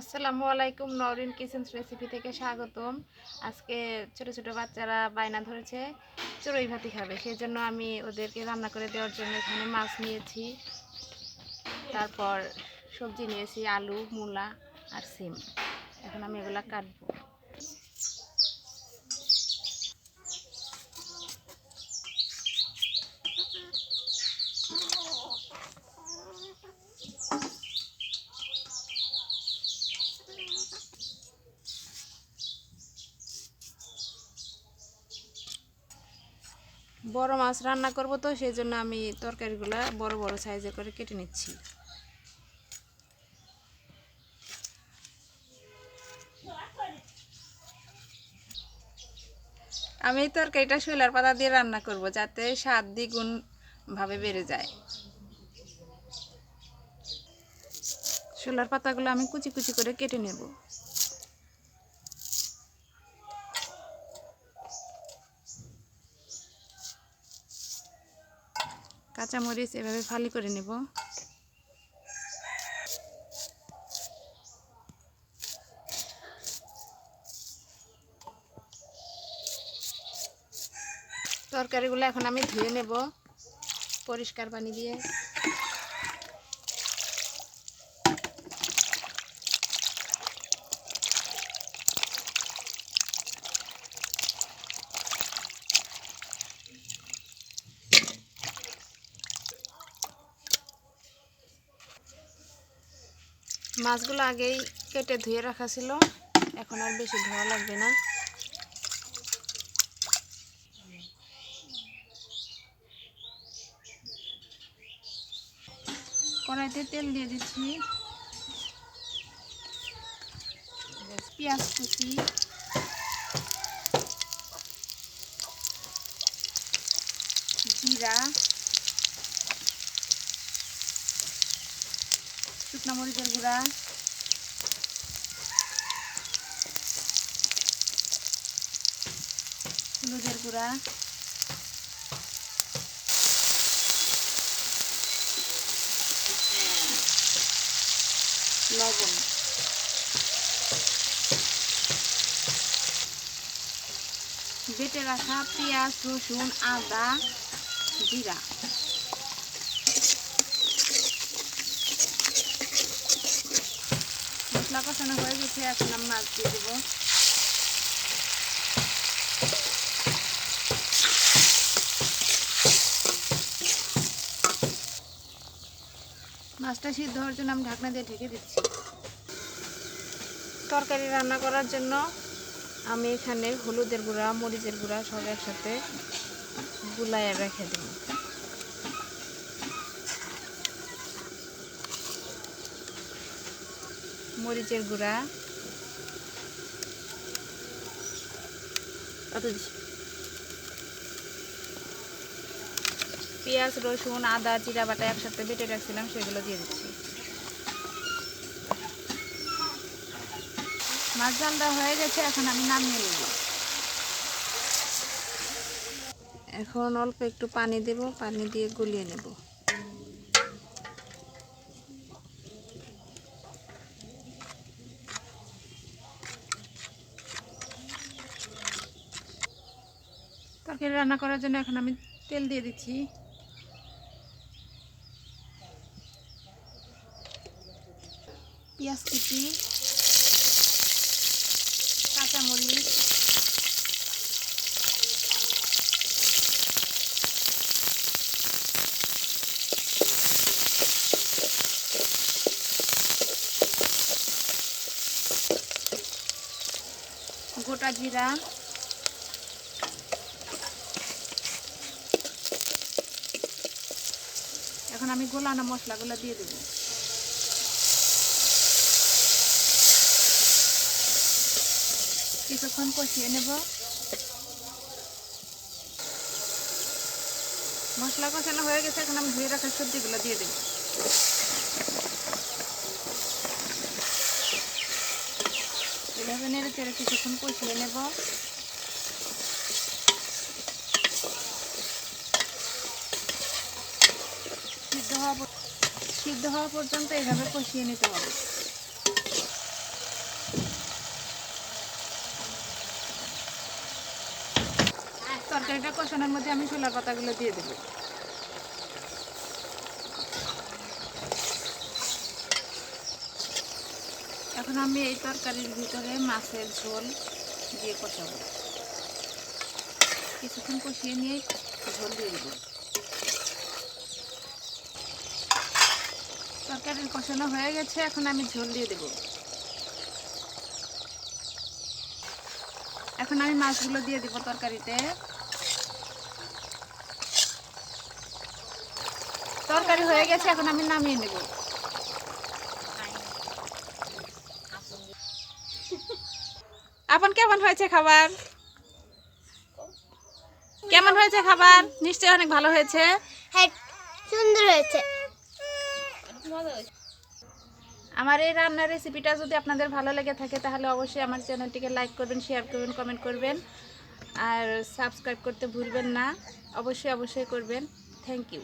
আসসালামু আলাইকুম Norin kitchen recipe থেকে স্বাগতম। আজকে ছোট ছোট বাচ্চারা বায়না ধরেছে, চড়ুই ভাতি খাবে। সেই জন্য আমি ওদেরকে রান্না করে দেওয়ার জন্য এখানে মাছ নিয়েছি। তারপর সবজি নিয়েছি, আলু, মূলা আর সিম। এখন আমি এগুলা কাটবো। বড় মাছ রান্না করব তো, সেই জন্য আমি তরকারিগুলো বড় বড় সাইজে করে কেটে নিচ্ছি। আমি তরকারিটা শৈলার পাতা দিয়ে রান্না করব, যাতে স্বাদ দ্বিগুণ ভাবে বেড়ে যায়। শোলার পাতাগুলো আমি কুচি কুচি করে কেটে নেব। কাঁচামরিচ এভাবে ফালি করে নেব। তরকারিগুলো এখন আমি ধুয়ে নেব পরিষ্কার পানি দিয়ে। মাছগুলো আগেই কেটে ধুয়ে রাখা ছিল। এখন আর বেশি ধোয়া লাগবে না। কড়াইতে তেল দিয়ে দিচ্ছি। পেঁয়াজ কুচি। জিরা। শুকনো মরিচের গুঁড়া। হলুদের গুঁড়া। লবণ। বেটে রাখা পেঁয়াজ রসুন আদা জিরা। মশলা কষানো হয়ে গেছে, এখন আমি মাছ দিয়ে দেবো। মাছটা সিদ্ধ হওয়ার জন্য আমি ঢাকনা দিয়ে ঢেকে দিচ্ছি। তরকারি রান্না করার জন্য আমি এখানে হলুদের গুঁড়া, মরিচের গুঁড়া সব একসাথে গুলাইয়া রেখে দেব। মরিচের গুঁড়া। পেঁয়াজ, রসুন, আদা, জিরা বাটা একসাথে বেটে রাখছিলাম, সেগুলো দিয়ে দিচ্ছি। মাছ জালটা হয়ে গেছে, এখন আমি নামিয়ে নেব। এখন অল্প একটু পানি দেব, পানি দিয়ে গুলিয়ে নেব। তরকারি রান্না করার জন্য এখন আমি তেল দিয়ে দিচ্ছি। পেঁয়াজ কুচি কাঁচামরিচ গোটা জিরা এখন আমি গোলানো মশলাগুলো দিয়ে দেবো। কিছুক্ষণ কষিয়ে নেব। মশলা কষানো হয়ে গেছে, এখন আমি ধুয়ে রাখা সবজিগুলো দিয়ে দেবো। এভাবে নেড়ে চেড়ে কিছুক্ষণ কষিয়ে নেব। সিদ্ধ হওয়া পর্যন্ত এভাবে কষিয়ে নিতে হবে। তরকারিটা কষানোর মধ্যে আমি ছোলার পাতাগুলো দিয়ে দেবো। এখন আমি এই তরকারির ভিতরে মাছের ঝোল দিয়ে কষাবো। কিছুক্ষণ কষিয়ে নিয়ে ঝোল দিয়ে দেবো। তরকারির কষানো হয়ে গেছে, এখন আমি ঝোল দিয়ে দেবো। এখন আমি মাছগুলো দিয়ে দেবো তরকারিতে। তরকারি হয়ে গেছে, এখন আমি নামিয়ে নেব। আপন কেমন হয়েছে খাবার? কেমন হয়েছে খাবার? নিশ্চয়ই অনেক ভালো হয়েছে। হ্যাঁ সুন্দর হয়েছে। আমার এই রান্নার রেসিপিটা যদি আপনাদের ভালো লেগে থাকে, তাহলে অবশ্যই আমার চ্যানেলটিকে লাইক করবেন শেয়ার করবেন কমেন্ট করবেন। আর সাবস্ক্রাইব করতে ভুলবেন না। অবশ্যই অবশ্যই করবেন। Thank you